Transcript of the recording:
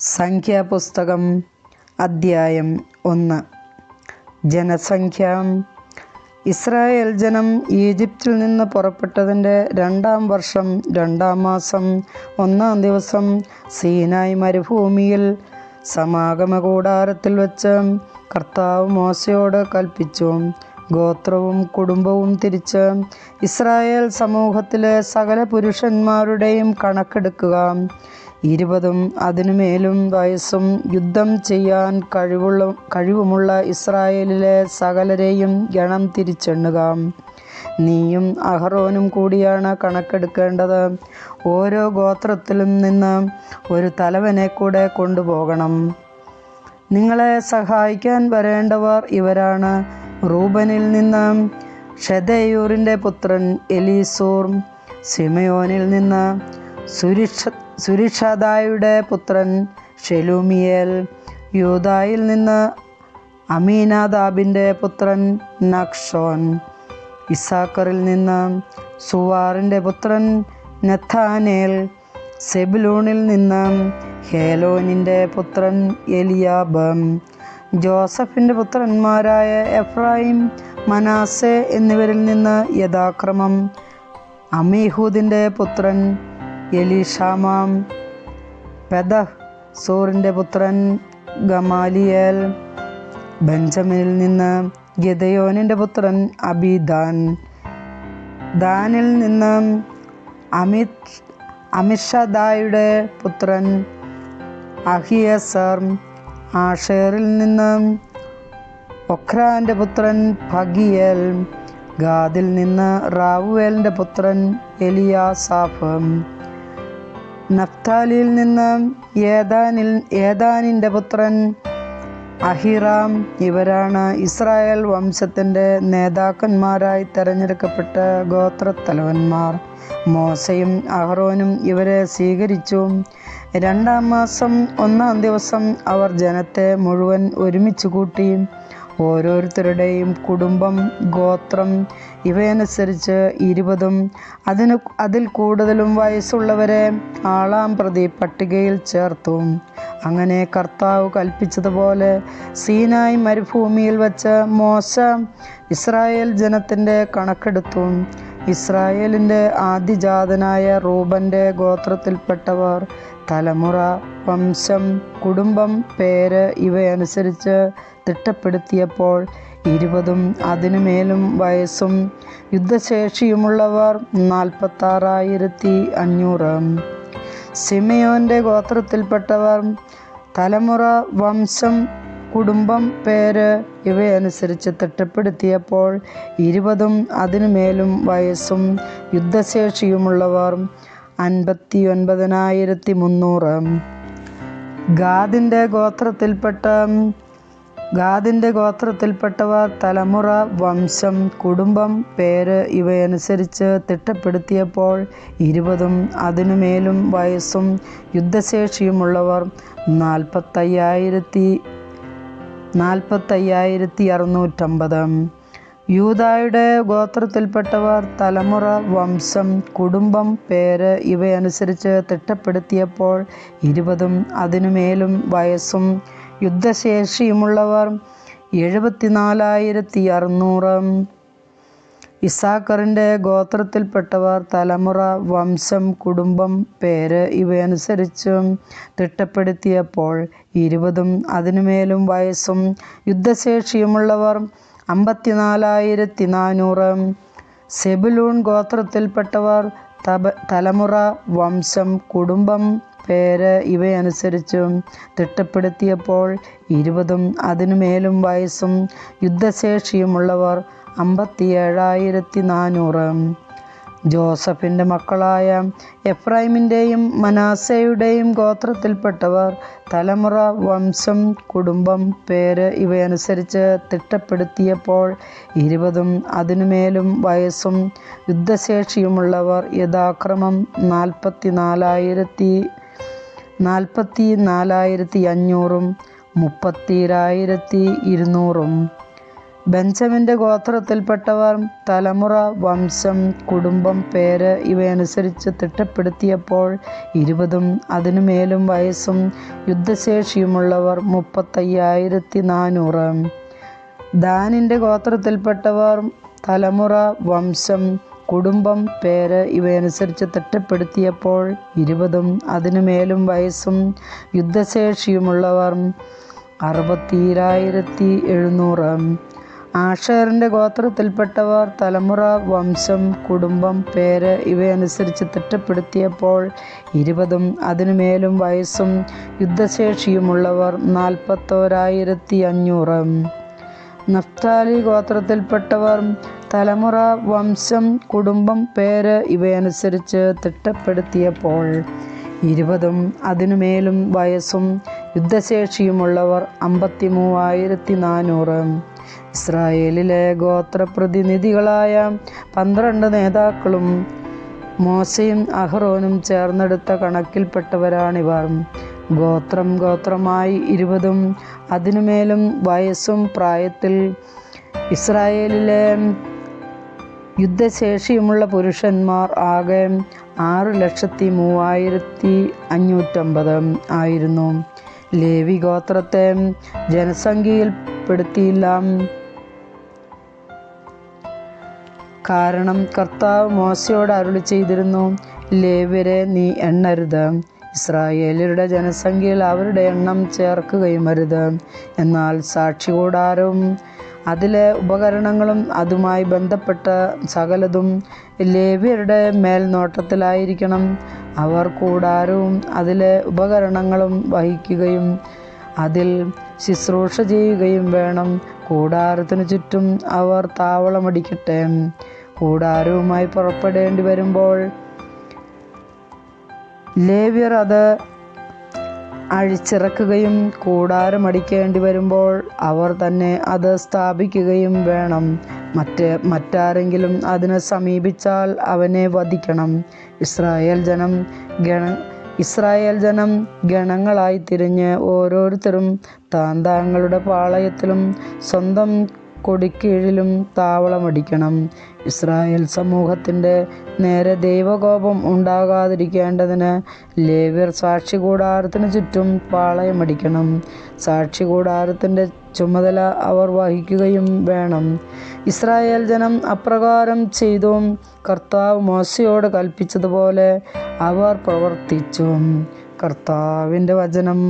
സംഖ്യാപുസ്തകം അദ്ധ്യായം ഒന്ന്. ജനസംഖ്യ. ഇസ്രായേൽ ജനം ഈജിപ്തിൽ നിന്ന് പുറപ്പെട്ടതിന്റെ രണ്ടാം വർഷം രണ്ടാം മാസം ഒന്നാം ദിവസം സീനായ് മരുഭൂമിയിൽ സമാഗമ കൂടാരത്തിൽ വെച്ച് കർത്താവ് മോശയോട് കൽപ്പിച്ചു. ഗോത്രവും കുടുംബവും തിരിച്ച് ഇസ്രായേൽ സമൂഹത്തിലെ സകല പുരുഷന്മാരുടെയും കണക്കെടുക്കുക. ഇരുപതും അതിനുമേലും വയസ്സും യുദ്ധം ചെയ്യാൻ കഴിവുള്ള കഴിവുമുള്ള ഇസ്രായേലിലെ സകലരെയും ഗണം തിരിച്ചെണ്ണുക. നീയും അഹറോനും കൂടിയാണ് കണക്കെടുക്കേണ്ടത്. ഓരോ ഗോത്രത്തിലും നിന്ന് ഒരു തലവനെ കൂടെ കൊണ്ടുപോകണം. നിങ്ങളെ സഹായിക്കാൻ വരേണ്ടവർ ഇവരാണ്. റൂബനിൽ നിന്ന് ഷെദയൂറിന്റെ പുത്രൻ എലീസൂർ സിമയോനിൽ നിന്ന് സുരിഷ സുരിഷദായുടെ പുത്രൻ ഷെലൂമിയേൽ യൂതായിൽ നിന്ന് അമീനാദാബിന്റെ പുത്രൻ നക്ഷോൻ ഇസാക്കറിൽ നിന്ന് സുവാറിന്റെ പുത്രൻ നഥാനേൽ സെബ്ലൂണിൽ നിന്ന് ഹേലോനിന്റെ പുത്രൻ എലിയാബ് ജോസഫിന്റെ പുത്രന്മാരായ എഫ്രായിം മനാസെ എന്നിവരിൽ നിന്ന് യഥാക്രമം അമീഹൂദിന്റെ പുത്രൻ എലീഷാമാം. പെദഹ് സോറിന്റെ പുത്രൻ ഗമാലിയേൽ. ബെഞ്ചമിനിൽ നിന്ന് ഗിതയോനിന്റെ പുത്രൻ അബിദാൻ. ദാനിൽ നിന്ന് അമിത് അമിഷദായുടെ പുത്രൻ അഹിയസർ. ആഷേറിൽ നിന്ന് ഒഖ്രാന്റെ പുത്രൻ ഫഗിയേൽ. ഗാദിൽ നിന്ന് റാവുവേലിന്റെ പുത്രൻ എലിയാസാഫ്. നഫ്താലിയിൽ നിന്ന് ഏതാനിൽ ഏതാനിന്റെ പുത്രൻ അഹിറാം ഇവരാണ് ഇസ്രായേൽ വംശത്തിന്റെ നേതാക്കന്മാരായി തെരഞ്ഞെടുക്കപ്പെട്ട ഗോത്രത്തലവന്മാർ. മോശയും അഹ്റോനും ഇവരെ സ്വീകരിച്ചു. രണ്ടാം മാസം ഒന്നാം ദിവസം അവർ ജനത്തെ മുഴുവൻ ഒരുമിച്ച് കൂട്ടി. ഓരോരുത്തരുടെയും കുടുംബം ഗോത്രം ഇവയനുസരിച്ച് ഇരുപതും. അതിന് അതിൽ കൂടുതലും വയസ്സുള്ളവരെ ആളാം പ്രതി പട്ടികയിൽ ചേർത്തു. അങ്ങനെ കർത്താവ് കൽപ്പിച്ചതുപോലെ സീനായ് മരുഭൂമിയിൽ വച്ച് മോശ ഇസ്രായേൽ ജനത്തിന്റെ കണക്കെടുത്തു. ഇസ്രായേലിന്റെ ആദ്യജാതനായ റൂബന്റെ ഗോത്രത്തിൽപ്പെട്ടവർ തലമുറ വംശം കുടുംബം പേര് ഇവയനുസരിച്ച് തിട്ടപ്പെടുത്തിയപ്പോൾ ഇരുപതും അതിനുമേലും വയസ്സും യുദ്ധശേഷിയുമുള്ളവർ നാൽപ്പത്താറായിരത്തി അഞ്ഞൂറ്. സിമയോന്റെ ഗോത്രത്തിൽപ്പെട്ടവർ തലമുറ വംശം കുടുംബം പേര് ഇവയനുസരിച്ച് തിട്ടപ്പെടുത്തിയപ്പോൾ ഇരുപതും അതിനുമേലും വയസ്സും യുദ്ധശേഷിയുമുള്ളവർ അൻപത്തി ഒൻപതിനായിരത്തി മുന്നൂറ്. ഗാദിന്റെ ഗോത്രത്തിൽപ്പെട്ട ഗാദിന്റെ ഗോത്രത്തിൽപ്പെട്ടവർ തലമുറ വംശം കുടുംബം പേര് ഇവയനുസരിച്ച് തിട്ടപ്പെടുത്തിയപ്പോൾ ഇരുപതും അതിനുമേലും വയസ്സും യുദ്ധശേഷിയുമുള്ളവർ നാൽപ്പത്തയ്യായിരത്തി നാൽപ്പത്തയ്യായിരത്തി അറുന്നൂറ്റമ്പത് യൂതായുടെ ഗോത്രത്തിൽപ്പെട്ടവർ തലമുറ വംശം കുടുംബം പേര് ഇവയനുസരിച്ച് തിട്ടപ്പെടുത്തിയപ്പോൾ ഇരുപതും അതിനുമേലും വയസ്സും യുദ്ധശേഷിയുമുള്ളവർ എഴുപത്തിനാലായിരത്തി അറുന്നൂറ് ഇസാക്കറിന്റെ ഗോത്രത്തിൽപ്പെട്ടവർ തലമുറ വംശം കുടുംബം പേര് ഇവയനുസരിച്ച് തിട്ടപ്പെടുത്തിയപ്പോൾ ഇരുപതും അതിനുമേലും വയസ്സും യുദ്ധശേഷിയുമുള്ളവർ അമ്പത്തിനാലായിരത്തി നാനൂറ് സെബുലൂൺ ഗോത്രത്തിൽപ്പെട്ടവർ തലമുറ വംശം കുടുംബം പേര് ഇവയനുസരിച്ചും തിട്ടപ്പെടുത്തിയപ്പോൾ ഇരുപതും അതിനുമേലും വയസ്സും യുദ്ധശേഷിയുമുള്ളവർ അമ്പത്തിയേഴായിരത്തി നാനൂറ് ജോസഫിന്റെ മക്കളായ എഫ്രൈമിന്റെയും മനാസയുടെയും ഗോത്രത്തിൽപ്പെട്ടവർ തലമുറ വംശം കുടുംബം പേര് ഇവയനുസരിച്ച് തിട്ടപ്പെടുത്തിയപ്പോൾ ഇരുപതും അതിനുമേലും വയസ്സും യുദ്ധശേഷിയുമുള്ളവർ യഥാക്രമം നാൽപ്പത്തി നാലായിരത്തി നാൽപ്പത്തി നാലായിരത്തി അഞ്ഞൂറും മുപ്പത്തിരായിരത്തി ഇരുന്നൂറും ബെഞ്ചമിന്റെ ഗോത്രത്തിൽപ്പെട്ടവർ തലമുറ വംശം കുടുംബം പേര് ഇവയനുസരിച്ച് തിട്ടപ്പെടുത്തിയപ്പോൾ ഇരുപതും അതിനുമേലും വയസ്സും യുദ്ധശേഷിയുമുള്ളവർ മുപ്പത്തയ്യായിരത്തി നാനൂറ് ദാനിന്റെ ഗോത്രത്തിൽപ്പെട്ടവർ തലമുറ വംശം കുടുംബം പേര് ഇവയനുസരിച്ച് തിട്ടപ്പെടുത്തിയപ്പോൾ ഇരുപതും അതിനുമേലും വയസ്സും യുദ്ധശേഷിയുമുള്ളവർ അറുപത്തിരായിരത്തി എഴുന്നൂറ് ആഷേറിന്റെ ഗോത്രത്തിൽപ്പെട്ടവർ തലമുറ വംശം കുടുംബം പേര് ഇവയനുസരിച്ച് തിട്ടപ്പെടുത്തിയപ്പോൾ ഇരുപതും അതിനുമേലും വയസ്സും യുദ്ധശേഷിയുമുള്ളവർ നാൽപ്പത്തോരായിരത്തി അഞ്ഞൂറ് നഫ്താലി ഗോത്രത്തിൽപ്പെട്ടവർ തലമുറ വംശം കുടുംബം പേര് ഇവയനുസരിച്ച് തിട്ടപ്പെടുത്തിയപ്പോൾ ഇരുപതും അതിനുമേലും വയസ്സും യുദ്ധശേഷിയുമുള്ളവർ അമ്പത്തി മൂവായിരത്തി നാനൂറ് ഇസ്രായേലിലെ ഗോത്രപ്രതിനിധികളായ പന്ത്രണ്ട് നേതാക്കളും മോശയും അഹ്റോനും ചേർന്നെടുത്ത കണക്കിൽപ്പെട്ടവരാണിവർ. ഗോത്രം ഗോത്രമായി ഇരുപതും അതിനുമേലും വയസ്സും പ്രായത്തിൽ ഇസ്രായേലിലെ യുദ്ധശേഷിയുമുള്ള പുരുഷന്മാർ ആകെ ആറ് ലക്ഷത്തി മൂവായിരത്തി അഞ്ഞൂറ്റമ്പത് ആയിരുന്നു. ലേവി ഗോത്രത്തെ ജനസംഖ്യയിൽപ്പെടുത്തിയില്ല കാരണം കർത്താവ് മോശയോട് അരുളി ചെയ്തിരുന്നു ലേവ്യരെ നീ എണ്ണരുത്. ഇസ്രായേലിയരുടെ ജനസംഖ്യയിൽ അവരുടെ എണ്ണം ചേർക്കുകയും അരുത്. എന്നാൽ സാക്ഷി കൂടാരവും അതിലെ ഉപകരണങ്ങളും അതുമായി ബന്ധപ്പെട്ട സകലതും ലേവ്യരുടെ മേൽനോട്ടത്തിലായിരിക്കണം. അവർ കൂടാരവും അതിലെ ഉപകരണങ്ങളും വഹിക്കുകയും അതിൽ ശുശ്രൂഷ ചെയ്യുകയും വേണം. കൂടാരത്തിനു ചുറ്റും അവർ താവളമടിക്കട്ടെ. കൂടാരവുമായി പുറപ്പെടേണ്ടി വരുമ്പോൾ ലേവ്യർ അത് അഴിച്ചിറക്കുകയും കൂടാരമടിക്കേണ്ടി വരുമ്പോൾ അവർ തന്നെ അത് സ്ഥാപിക്കുകയും വേണം. മറ്റ് മറ്റാരെങ്കിലും അതിനെ സമീപിച്ചാൽ അവനെ വധിക്കണം. ഇസ്രായേൽ ജനം ഗണ ഇസ്രായേൽ ജനം ഗണങ്ങളായി തിരിഞ്ഞ് ഓരോരുത്തരും താൻ താങ്കളുടെ പാളയത്തിലും സ്വന്തം കൊടിക്കീഴിലും താവളമടിക്കണം. ഇസ്രായേൽ സമൂഹത്തിന്റെ നേരെ ദൈവകോപം ഉണ്ടാകാതിരിക്കേണ്ടതിന് ലേവ്യർ സാക്ഷി കൂടാരത്തിന് ചുറ്റും പാളയമടിക്കണം. സാക്ഷി കൂടാരത്തിന്റെ ചുമതല അവർ വഹിക്കുകയും വേണം. ഇസ്രായേൽ ജനം അപ്രകാരം ചെയ്തും. കർത്താവ് മോശയോട് കൽപ്പിച്ചതുപോലെ അവർ പ്രവർത്തിച്ചു. കർത്താവിന്റെ വചനം.